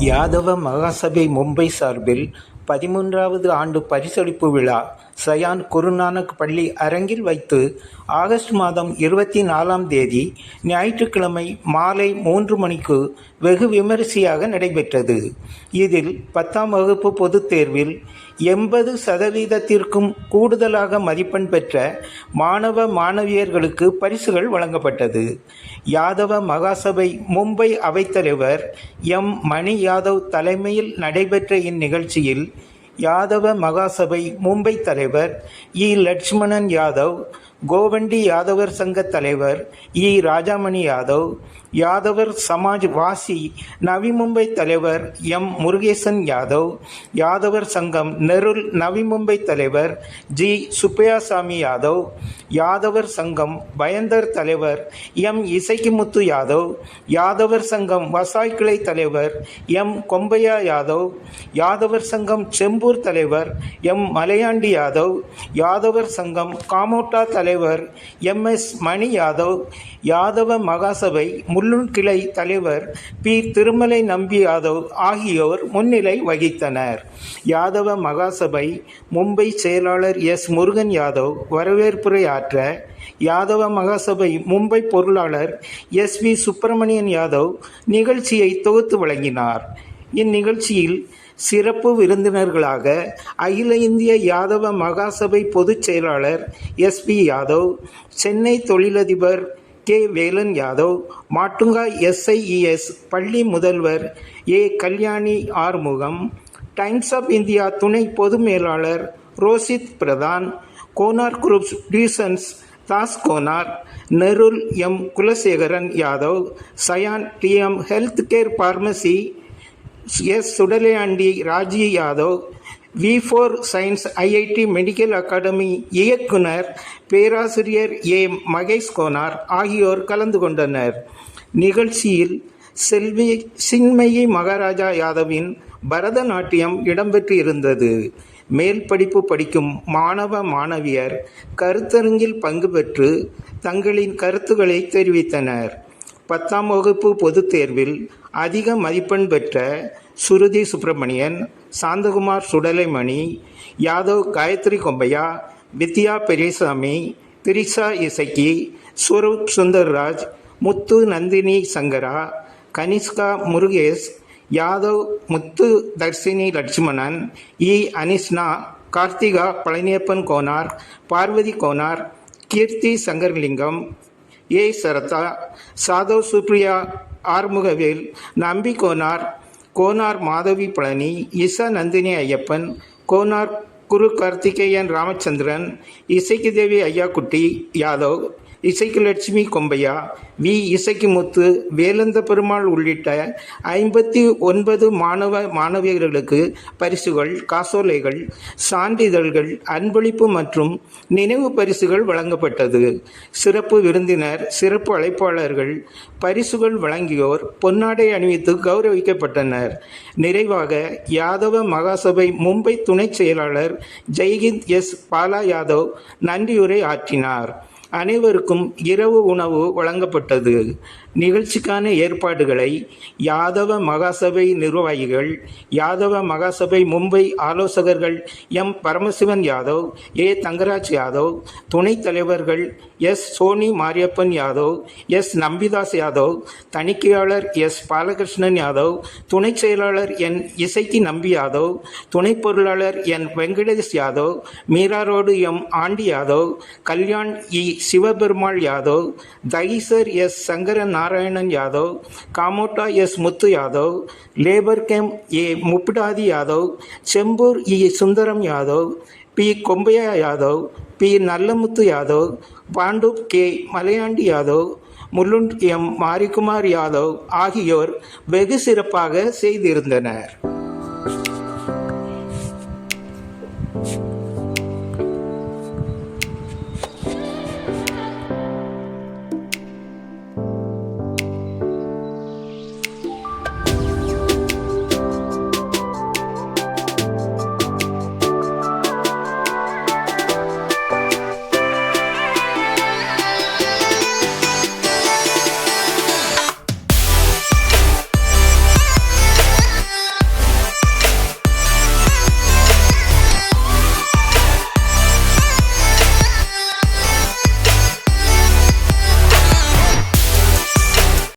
யாதவ மகாசபை மும்பை சார்பில் பதிமூன்றாவது ஆண்டு பரிசளிப்பு விழா சயான் குருநானக் பள்ளி அரங்கில் வைத்து ஆகஸ்ட் மாதம் இருபத்தி நாலாம் தேதி ஞாயிற்றுக்கிழமை மாலை மூன்று மணிக்கு வெகு விமரிசையாக நடைபெற்றது. இதில் பத்தாம் வகுப்பு பொதுத் தேர்வில் எண்பது சதவீதத்திற்கும் கூடுதலாக மதிப்பெண் பெற்ற மாணவ மாணவியர்களுக்கு பரிசுகள் வழங்கப்பட்டது. யாதவ மகாசபை மும்பை அவைத்தலைவர் எம் மணி யாதவ் தலைமையில் நடைபெற்ற இந்நிகழ்ச்சியில் யாதவ மகாசபை மும்பை தலைவர் இ. லட்சுமணன் யாதவ் கோவண்டி யாதவர் சங்க தலைவர் இ. ராஜாமணி யாதவ் யாதவர் சமாஜ் வாசி நவி மும்பை தலைவர் எம் முருகேசன் யாதவ். யாதவர் சங்கம் நெருல் நவி மும்பை தலைவர் ஜி சுப்பையாசாமி யாதவ். யாதவர் சங்கம் பயந்தர் தலைவர் எம் இசைக்குமுத்து யாதவ். யாதவர் சங்கம் வசாய்கிளை தலைவர் எம் கொம்பையா யாதவ். யாதவர் சங்கம் செம்பூர் தலைவர் எம் மலையாண்டி யாதவ். யாதவர் சங்கம் காமோட்டா தலைவர் எம் எஸ் மணி யாதவ். யாதவ மகாசபை முள்ளுன் கிளை தலைவர் பி. திருமலை நம்பி யாதவ் ஆகியோர் முன்னிலை வகித்தனர். யாதவ மகாசபை மும்பை செயலாளர் எஸ். முருகன் யாதவ் வரவேற்புரை ஆற்ற யாதவ மகாசபை மும்பை பொருளாளர் எஸ். வி. சுப்பிரமணியன் யாதவ் நிகழ்ச்சியை தொகுத்து வழங்கினார். இந்நிகழ்ச்சியில் சிறப்பு விருந்தினர்களாக அகில இந்திய யாதவ மகாசபை பொதுச் செயலாளர் எஸ். பி. யாதவ் சென்னை தொழிலதிபர் கே. வேலன் யாதவ் மாட்டுங்கா எஸ்ஐஇஎஸ் பள்ளி முதல்வர் A. Kalyani Arumugam Times of India துணை பொது மேலாளர் Rosit Pradhan Konar groups tuitions Das Konar Nerul M. Kulasekaran Yadav Sion TM health care pharmacy S. Sudalaiyandi Raji Yadav V four science IIT medical academy இயக்குனர் பேராசிரியர் ஏ மகேஷ் கோனார் ஆகியோர் கலந்து கொண்டனர். நிகழ்ச்சியில் செல்வி சின்மயி மகாராஜா யாதவின் பரதநாட்டியம் இடம்பெற்று இருந்தது மேல் படிப்பு படிக்கும் மாணவ மாணவியர் கருத்தரங்கில் பங்கு பெற்று தங்களின் கருத்துக்களை தெரிவித்தனர். பத்தாம் வகுப்பு பொதுத் தேர்வில் அதிக மதிப்பெண் பெற்ற சுருதி சுப்பிரமணியன் சாந்தகுமார் சுடலைமணி யாதவ் காயத்ரி கொம்பையா வித்யா பெரியசாமி திரிசா இசக்கி ஸ்வரூப் சுந்தர்ராஜ் முத்து நந்தினி சங்கரா கனிஷ்கா முருகேஷ் யாதவ் முத்து தர்ஷினி லட்சுமணன் இ அனிஷ்னா கார்த்திகா பழனியப்பன் கோனார் பார்வதி கோனார் கீர்த்தி சங்கர்லிங்கம் ஏ சரதா சாதவ் சுப்ரியா ஆறுமுகவேல் நம்பி கோனார் கோனார் மாதவி பழனி இசா நந்தினி ஐயப்பன் கோனார் குரு கார்த்திகேயன் ராமச்சந்திரன் இசைக்கு தேவி ஐயாக்குட்டி யாதவ் இசைக்கு லட்சுமி கொம்பையா? வி. இசைக்குமுத்து வேலந்த பெருமாள் உள்ளிட்ட ஐம்பத்தி ஒன்பது மாணவ மாணவியர்களுக்கு பரிசுகள் காசோலைகள் சான்றிதழ்கள் அன்பளிப்பு மற்றும் நினைவு பரிசுகள் வழங்கப்பட்டது. சிறப்பு விருந்தினர் சிறப்பு அழைப்பாளர்கள் பரிசுகள் வழங்கியோர் பொன்னாடை அணிவித்து கௌரவிக்கப்பட்டனர். நிறைவாக யாதவ மகாசபை மும்பை துணைச் செயலாளர் ஜெய்ஹிந்த் எஸ். பாலா யாதவ் நன்றியுரை ஆற்றினார். அனைவருக்கும் இரவு உணவு வழங்கப்பட்டது. நிகழ்ச்சிக்கான ஏற்பாடுகளை யாதவ மகாசபை நிர்வாகிகள் யாதவ மகாசபை மும்பை ஆலோசகர்கள் எம் பரமசிவன் யாதவ் ஏ தங்கராஜ் யாதவ் துணைத் தலைவர்கள் எஸ் சோனி மாரியப்பன் யாதவ் எஸ் நம்பிதாஸ் யாதவ் தணிக்கையாளர் எஸ் பாலகிருஷ்ணன் யாதவ் துணைச் செயலாளர் என் இசைக்கு நம்பி யாதவ் துணை பொருளாளர் N Venkatesh Yadav Mira Road M Andi Yadav Kalyan E Sivaperumal Yadav Dahisar S Sankaran Narayanan Yadav Kamothe S Muthu Yadav labour camp A Muppidathi Yadav Chembur E Sundaram Yadav P Kombaiya Yadav P Nallamuthu Yadav bond K Malaiyandi Yadav முள்ளுண்ட் M Marikumar Yadav ஆகியோர் வெகு சிறப்பாக செய்திருந்தனர்.